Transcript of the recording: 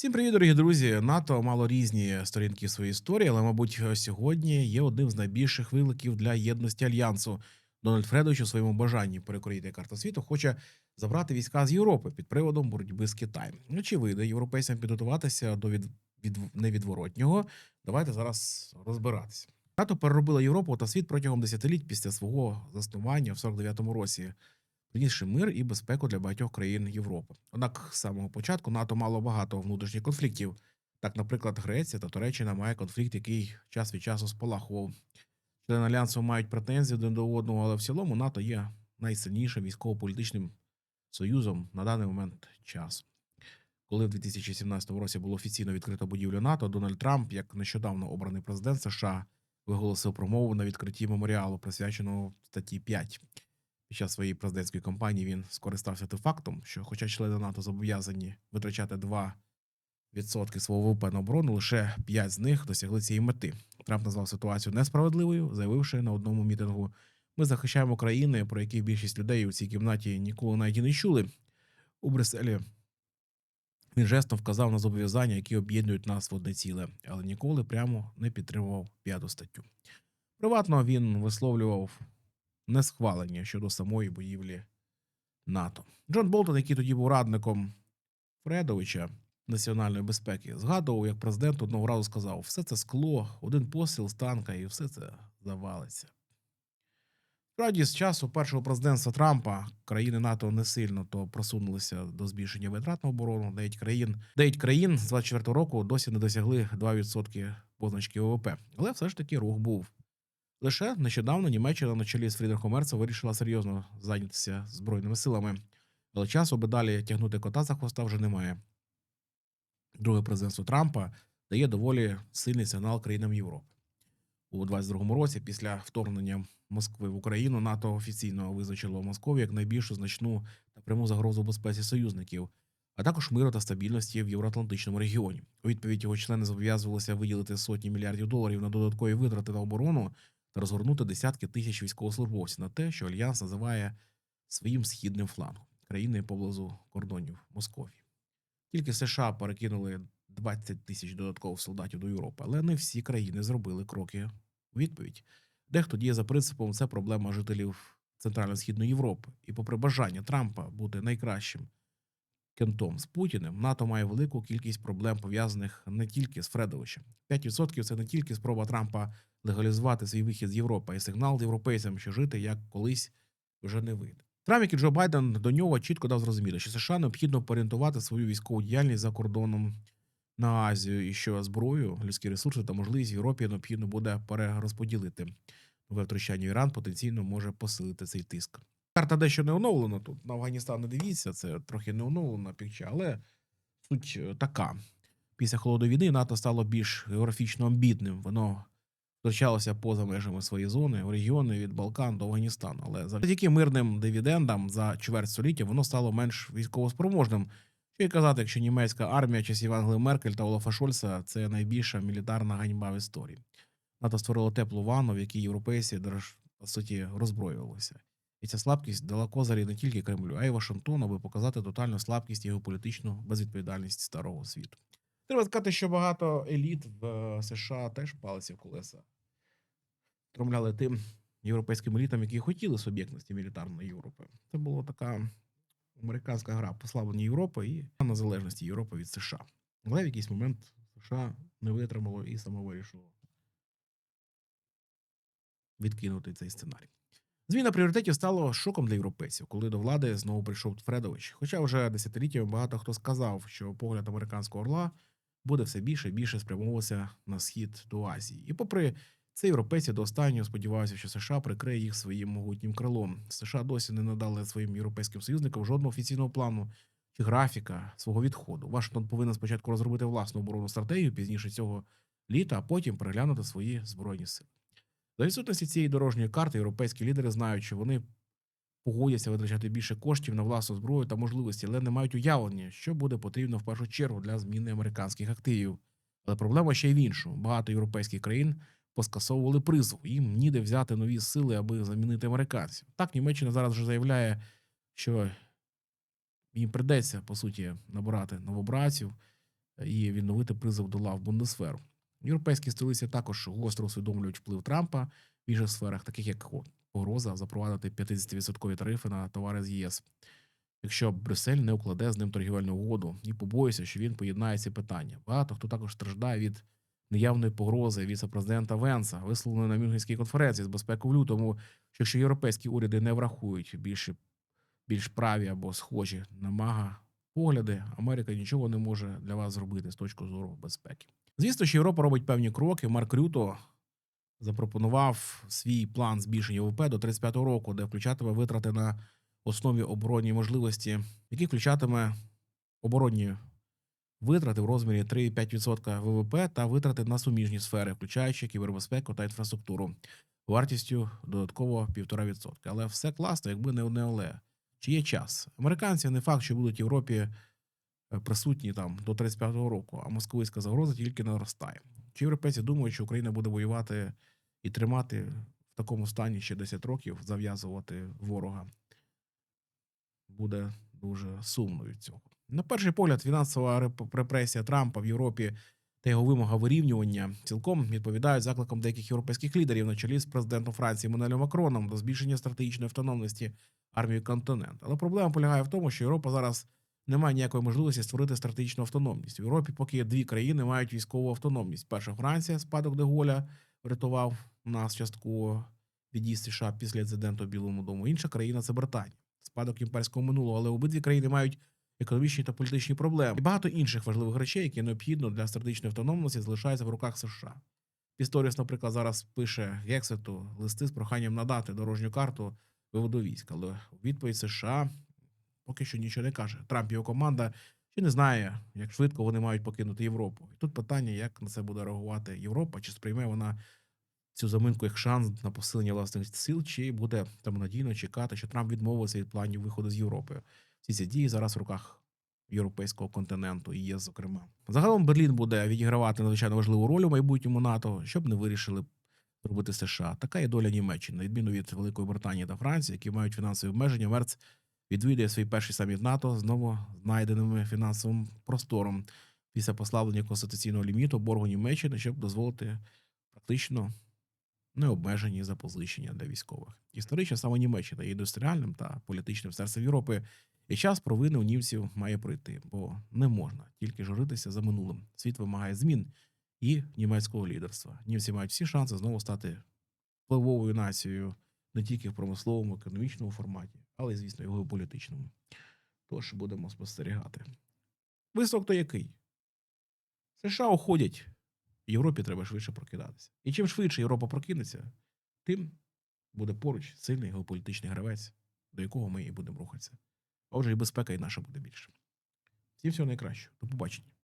Всім привіт, дорогі друзі. НАТО мало різні сторінки своєї історії, але, мабуть, сьогодні є одним з найбільших викликів для єдності альянсу. Дональд Фредович у своєму бажанні перекорити карту світу хоче забрати війська з Європи під приводом боротьби з Китаєм. Ну, чи європейцям підготуватися до від, від невідворотнього? Давайте зараз розбиратися. НАТО переробила Європу та світ протягом десятиліть після свого заснування в 49-му році принісши мир і безпеку для багатьох країн Європи. Однак з самого початку НАТО мало багато внутрішніх конфліктів. Так, наприклад, Греція та Туреччина має конфлікт, який час від часу спалахував. Члени альянсу мають претензії один до одного, але в цілому НАТО є найсильнішим військово-політичним союзом на даний момент часу. Коли в 2017 році було офіційно відкрито будівлю НАТО, Дональд Трамп, як нещодавно обраний президент США, виголосив промову на відкритті меморіалу, присвяченого статті 5. Під час своєї президентської кампанії він скористався тим фактом, що, хоча члени НАТО зобов'язані витрачати 2% свого ВВП на оборону, лише 5 з них досягли цієї мети. Трамп назвав ситуацію несправедливою, заявивши на одному мітингу: ми захищаємо країни, про які більшість людей у цій кімнаті ніколи навіть не чули. У Брюсселі він жестом вказав на зобов'язання, які об'єднують нас в одне ціле, але ніколи прямо не підтримував п'яту статтю. Приватно він висловлював несхвалення щодо самої будівлі НАТО. Джон Болтон, який тоді був радником Фредовича національної безпеки, згадував, як президент одного разу сказав: все це скло, один постріл з танка, і все це завалиться. Справді, з часу першого президентства Трампа країни НАТО не сильно то просунулися до збільшення витрат на оборону. Дев'ять країн, дев'ять країн з 24 року досі не досягли 2% позначки ВВП. Але все ж таки рух був. Лише нещодавно Німеччина на чолі з Фрідрихом Мерцем вирішила серйозно зайнятися збройними силами, але часу, аби далі тягнути кота за хвоста вже немає. Друге президентство Трампа дає доволі сильний сигнал країнам Європи. У 22-му році, після вторгнення Москви в Україну, НАТО офіційно визначило Москву як найбільшу значну та пряму загрозу безпеці союзників, а також миру та стабільності в євроатлантичному регіоні. У відповідь його члени зобов'язувалися виділити сотні мільярдів доларів на додаткові витрати на оборону та розгорнути десятки тисяч військовослужбовців на те, що альянс називає своїм східним флангом країни поблизу кордонів Московії. Тільки США перекинули 20 тисяч додаткових солдатів до Європи, але не всі країни зробили кроки у відповідь. Дехто діє за принципом це проблема жителів Центрально-Східної Європи. І, попри бажання Трампа бути найкращим кентом з Путіним, НАТО має велику кількість проблем пов'язаних не тільки з Фредовичем. 5% – це не тільки спроба Трампа легалізувати свій вихід з Європи, і сигнал європейцям, що жити як колись вже не вийде. Трамп, як і Джо Байден до нього чітко дав зрозуміти, що США необхідно орієнтувати свою військову діяльність за кордоном на Азію, і що зброю, людські ресурси та можливість Європі необхідно буде перерозподілити. Нове втручання Іран потенційно може посилити цей тиск. Карта дещо не оновлена тут. На Афганістан не дивіться, це трохи не оновлена пікча, але суть е, така. Після холодної війни НАТО стало більш географічно амбітним. Воно втрачалося поза межами своєї зони, в регіони від Балкан до Афганістану. Але завдяки мирним дивідендам за чверть століття воно стало менш військовоспроможним. Що й казати, якщо німецька армія часів Ангели Меркель та Олафа Шольца це найбільша мілітарна ганьба в історії. НАТО створило теплу ванну, в якій європейці держ, по суті роззброювалися. І ця слабкість дала козирі не тільки Кремлю, а й Вашингтону, аби показати тотальну слабкість і геополітичну безвідповідальність старого світу. Треба сказати, що багато еліт в е, США теж палися в колеса. Тромляли тим європейським елітам, які хотіли суб'єктності мілітарної Європи. Це була така американська гра послаблення Європи і незалежності Європи від США. Але в якийсь момент США не витримало і само вирішило відкинути цей сценарій. Зміна пріоритетів стало шоком для європейців, коли до влади знову прийшов Фредович. Хоча вже десятиліттями багато хто сказав, що погляд американського орла буде все більше і більше спрямовуватися на схід до Азії. І попри це, європейці до останнього сподівалися, що США прикриє їх своїм могутнім крилом. США досі не надали своїм європейським союзникам жодного офіційного плану чи графіка свого відходу. Вашингтон повинен спочатку розробити власну оборонну стратегію пізніше цього літа, а потім переглянути свої збройні сили. За відсутності цієї дорожньої карти європейські лідери знають, що вони погодяться витрачати більше коштів на власну зброю та можливості, але не мають уявлення, що буде потрібно в першу чергу для зміни американських активів. Але проблема ще й в іншому. Багато європейських країн поскасовували призов. Їм ніде взяти нові сили, аби замінити американців. Так, Німеччина зараз вже заявляє, що їм придеться по суті набирати новобранців. і відновити призов до лав Бундесверу. Європейські столиці також гостро усвідомлюють вплив Трампа в інших сферах, таких як погроза запровадити 50% тарифи на товари з ЄС. Якщо Брюссель не укладе з ним торгівельну угоду і побоюється, що він поєднає ці питання. Багато хто також страждає від неявної погрози віце-президента Венса, висловленої на Мюнхенській конференції з безпеки в лютому, що якщо європейські уряди не врахують більше більш праві або схожі на мага погляди, Америка нічого не може для вас зробити з точки зору безпеки. Звісно, що Європа робить певні кроки. Марк Рюто запропонував свій план збільшення ВВП до 35-го року, де включатиме витрати на основі оборонні можливості, які включатиме оборонні витрати в розмірі 3,5% ВВП та витрати на суміжні сфери, включаючи кібербезпеку та інфраструктуру, вартістю додатково 1,5%. Але все класно, якби не одне але. Чи є час? Американці не факт, що будуть в Європі е, присутні там до 35-го року, а московицька загроза тільки наростає. Чи європейці думають, що Україна буде воювати і тримати в такому стані ще 10 років, зав'язувати ворога? Буде дуже сумно від цього. На перший погляд, фінансова реп- репресія Трампа в Європі та його вимога вирівнювання цілком відповідають закликам деяких європейських лідерів на чолі з президентом Франції Манелем Макроном до збільшення стратегічної автономності армії континенту. Але проблема полягає в тому, що Європа зараз не має ніякої можливості створити стратегічну автономність. В Європі поки є дві країни мають військову автономність. Перша Франція, спадок Деголя, врятував нас частково від США після інциденту в Білому дому. Інша країна це Британія, спадок імперського минулого. Але обидві країни мають економічні та політичні проблеми. І багато інших важливих речей, які необхідно для стратегічної автономності, залишаються в руках США. Пісторіс, наприклад, зараз пише Гексету листи з проханням надати дорожню карту виводу військ. Але відповідь США поки що нічого не каже. Трамп і його команда ще не знає, як швидко вони мають покинути Європу. І тут питання, як на це буде реагувати Європа, чи сприйме вона цю заминку як шанс на посилення власних сил, чи буде там надійно чекати, що Трамп відмовиться від планів виходу з Європи. Всі ці дії зараз в руках європейського континенту і є, зокрема. Загалом Берлін буде відігравати надзвичайно важливу роль у майбутньому НАТО, щоб не вирішили зробити США. Така є доля Німеччини, на відміну від Великої Британії та Франції, які мають фінансові обмеження. Мерц відвідує свій перший саміт НАТО знову знайденими фінансовим простором після послаблення конституційного ліміту боргу Німеччини, щоб дозволити практично необмежені запозичення для військових. Історично саме Німеччина є індустріальним та політичним серцем Європи. І час провини у німців має пройти, бо не можна тільки журитися за минулим. Світ вимагає змін і німецького лідерства. Німці мають всі шанси знову стати впливовою нацією не тільки в промисловому, економічному форматі, але звісно, і в геополітичному. Тож будемо спостерігати. Висновок то який? США уходять. Європі треба швидше прокидатися. І чим швидше Європа прокинеться, тим буде поруч сильний геополітичний гравець, до якого ми і будемо рухатися. А отже, і безпека і наша буде більше. Всім всього найкращого. До побачення.